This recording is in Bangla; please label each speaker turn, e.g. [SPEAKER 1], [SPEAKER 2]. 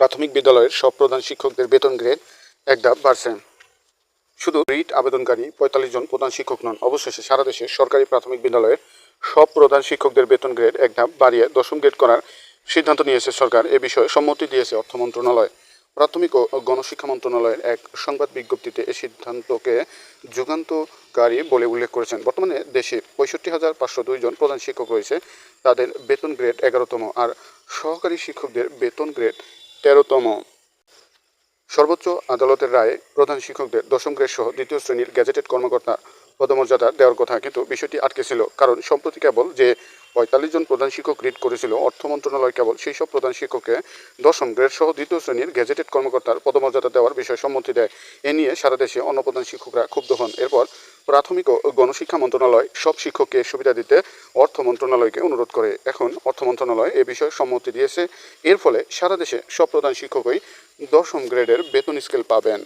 [SPEAKER 1] প্রাথমিক বিদ্যালয়ের সব প্রধান শিক্ষকদের বেতন গ্রেড এক ধাপ বাড়ছে। শুধু রিট আবেদনকারী পঁয়তাল্লিশ জন প্রধান শিক্ষক নন, অবশেষে সারা দেশে সরকারি প্রাথমিক বিদ্যালয়ের সব প্রধান শিক্ষকদের বেতন গ্রেড এক ধাপ বাড়িয়ে দশম গ্রেড করার সিদ্ধান্ত নিয়েছে সরকার। এ বিষয়ে সম্মতি দিয়েছে অর্থ মন্ত্রণালয়। প্রাথমিক ও গণশিক্ষা মন্ত্রণালয়ের এক সংবাদ বিজ্ঞপ্তিতে এই সিদ্ধান্তকে যুগান্তকারী বলে উল্লেখ করেছেন। বর্তমানে দেশে পঁয়ষট্টি হাজার পাঁচশো দুই জন প্রধান শিক্ষক রয়েছে। তাদের বেতন গ্রেড এগারোতম আর সহকারী শিক্ষকদের বেতন গ্রেড তেরোতম। সর্বোচ্চ আদালতের রায়ে প্রধান শিক্ষকদের দশম গ্রেড সহ দ্বিতীয় শ্রেণির গ্যাজেটেড কর্মকর্তা পদমর্যাদা দেওয়ার কথা কিন্তু বিষয়টি আটকে ছিল। কারণ সম্প্রতি কেবল যে পঁয়তাল্লিশ জন প্রধান শিক্ষক রিট করেছিল, অর্থ মন্ত্রণালয় কেবল সেই সব প্রধান শিক্ষককে দশম গ্রেড সহ দ্বিতীয় শ্রেণির গ্যাজেটেড কর্মকর্তার পদমর্যাদা দেওয়ার বিষয়ে সম্মতি দেয়। এ নিয়ে সারা দেশে অন্য প্রধান শিক্ষকরা ক্ষুব্ধ হন। এরপর প্রাথমিক ও গণশিক্ষা মন্ত্রণালয় সব শিক্ষককে সুবিধা দিতে অর্থ মন্ত্রণালয়কে অনুরোধ করে। এখন অর্থ মন্ত্রণালয় এ বিষয়ে সম্মতি দিয়েছে। এর ফলে সারা দেশে সব প্রধান শিক্ষকই দশম গ্রেডের বেতন স্কেল পাবেন।